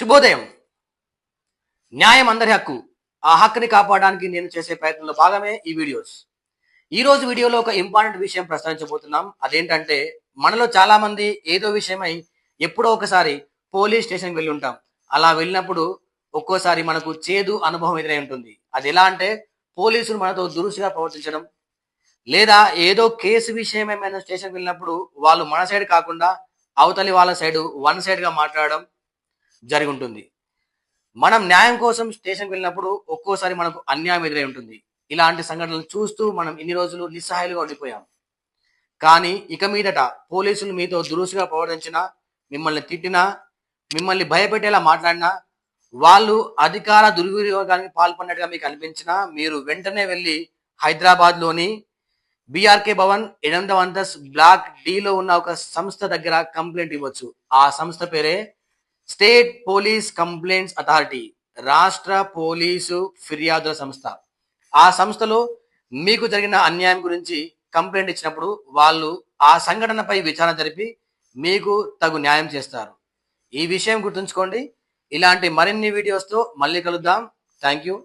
శుభోదయం. న్యాయం అందరి హక్కు. ఆ హక్కుని కాపాడడానికి నేను చేసే ప్రయత్నంలో భాగమే ఈ వీడియోస్. ఈ రోజు వీడియోలో ఒక ఇంపార్టెంట్ విషయం ప్రస్తావించబోతున్నాం. అదేంటంటే మనలో చాలా మంది ఏదో విషయమై ఎప్పుడో ఒకసారి పోలీస్ స్టేషన్కి వెళ్ళి ఉంటాం అలా వెళ్ళినప్పుడు ఒక్కోసారి మనకు చేదు అనుభవం ఎదురై ఉంటుంది. అది ఎలా అంటే పోలీసులు మనతో దురుసుగా ప్రవర్తించడం. లేదా ఏదో కేసు విషయమై మనం స్టేషన్కి వెళ్ళినప్పుడు వాళ్ళు మన సైడ్ కాకుండా అవతలి వాళ్ళ సైడ్ వన్ సైడ్గా మాట్లాడడం. జరిగి ఉంటుంది మనం న్యాయం కోసం స్టేషన్కి వెళ్ళినప్పుడు ఒక్కోసారి మనకు అన్యాయం ఎదురై ఉంటుంది. ఇలాంటి సంఘటనలు చూస్తూ మనం ఇన్ని రోజులు నిస్సహాయాలుగా ఉండిపోయాం. కానీ ఇక మీదట పోలీసులు మీతో దురుసుగా ప్రవర్తించినా మిమ్మల్ని తిట్టినా మిమ్మల్ని భయపెట్టేలా మాట్లాడినా వాళ్ళు అధికార దుర్వినియోగానికి పాల్పడినట్టుగా మీకు అనిపించినా మీరు వెంటనే వెళ్ళి హైదరాబాద్లోని బీఆర్కే భవన్ ఎనిమిదవ అంతస్ బ్లాక్ డిలో ఉన్న ఒక సంస్థ దగ్గర కంప్లైంట్ ఇవ్వచ్చు. ఆ సంస్థ పేరే స్టేట్ పోలీస్ కంప్లైంట్స్ అథారిటీ రాష్ట్ర పోలీసు ఫిర్యాదుల సంస్థ. ఆ సంస్థలో మీకు జరిగిన అన్యాయం గురించి కంప్లైంట్ ఇచ్చినప్పుడు వాళ్ళు ఆ సంఘటనపై విచారణ జరిపి మీకు తగు న్యాయం చేస్తారు. ఈ విషయం గుర్తుంచుకోండి. ఇలాంటి మరిన్ని వీడియోస్తో మళ్ళీ కలుద్దాం. Thank you